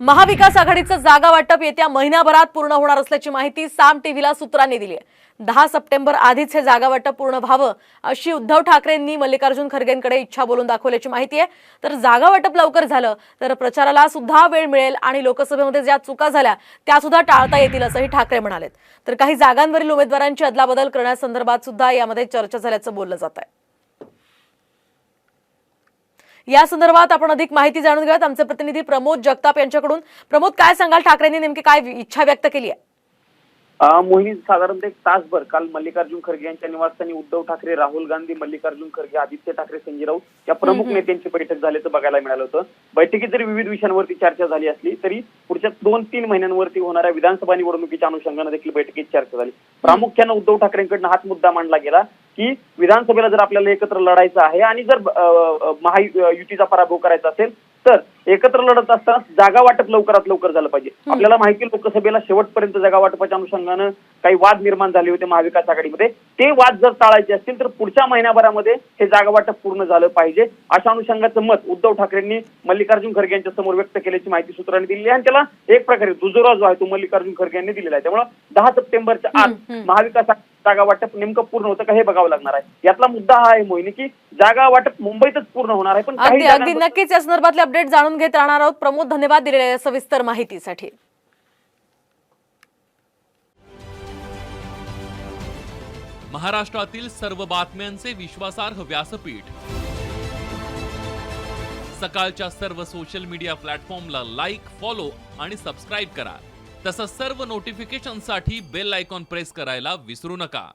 महाविकास आघाडीचं जागा वाटप येत्या महिन्याभरात पूर्ण होणार असल्याची माहिती साम टीव्हीला सूत्रांनी दिली आहे. दहा सप्टेंबर आधीच हे जागा वाटप पूर्ण व्हावं अशी उद्धव ठाकरेंनी मल्लिकार्जुन खरगेंकडे इच्छा बोलून दाखवल्याची माहिती आहे. तर जागा वाटप लवकर झालं तर प्रचाराला सुद्धा वेळ मिळेल आणि लोकसभेमध्ये ज्या चुका झाल्या त्या सुद्धा टाळता येतील असंही ठाकरे म्हणालेत. तर काही जागांवरील उमेदवारांची अदलाबदल करण्यासंदर्भात सुद्धा यामध्ये चर्चा झाल्याचं बोललं जात आहे. या संदर्भात आपण अधिक माहिती जाणून घेऊयात. आमचे प्रतिनिधी प्रमोद जगताप यांच्याकडून. प्रमोद काय सांगाल? ठाकरेंनी नेमकी काय इच्छा व्यक्त केली आहे? मोहिनी साधारणतः एक तासभर काल मल्लिकार्जुन खरगे यांच्या निवासस्थानी उद्धव ठाकरे राहुल गांधी मल्लिकार्जुन खरगे आदित्य ठाकरे संजय राऊत या प्रमुख नेत्यांची बैठक झाल्याचं बघायला मिळालं होतं. बैठकीत जरी विविध विषयांवरती चर्चा झाली असली तरी पुढच्या दोन तीन महिन्यांवरती होणाऱ्या विधानसभा निवडणुकीच्या अनुषंगाने देखील बैठकीत चर्चा झाली. प्रामुख्यानं उद्धव ठाकरेंकडनं हाच मुद्दा मांडला गेला. की विधानसभेला जर आपल्याला एकत्र लढायचं आहे आणि जर महायुतीचा पराभव करायचा असेल तर एकत्र लढत असताना जागा वाटप लवकरात लवकर झालं पाहिजे. आपल्याला माहिती लोकसभेला शेवटपर्यंत जागा वाटपाच्या अनुषंगानं काही वाद निर्माण झाले होते महाविकास आघाडीमध्ये. ते वाद जर टाळायचे असतील तर पुढच्या महिन्याभरामध्ये हे जागा वाटप पूर्ण झालं पाहिजे. अशा अनुषंगाचं मत उद्धव ठाकरेंनी मल्लिकार्जुन खरगे यांच्या समोर व्यक्त केल्याची माहिती सूत्रांनी दिली आहे. आणि त्याला एक प्रकारे दुजोरा जो आहे तो मल्लिकार्जुन खरगे यांनी दिलेला आहे. त्यामुळे दहा सप्टेंबरच्या आत महाविकास जागा वाटप नेमकं पूर्ण होतं का हे बघावं लागणार आहे. यातला मुद्दा हा आहे मोहिनी की जागा वाटप मुंबईतच पूर्ण होणार आहे पण काही अगदी अगदी. नक्कीच या संदर्भातले अपडेट जाणून घेत राहणार आहोत. प्रमोद धन्यवाद दिलेल्या या सविस्तर माहितीसाठी. महाराष्ट्रातील सर्व बातम्यांचे विश्वासार्ह व्यासपीठ. सकाळच्या सर्व सोशल मीडिया प्लॅटफॉर्मला लाईक फॉलो आणि सबस्क्राईब करा. तसंच सर्व नोटिफिकेशनसाठी बेल आयकॉन प्रेस करायला विसरू नका.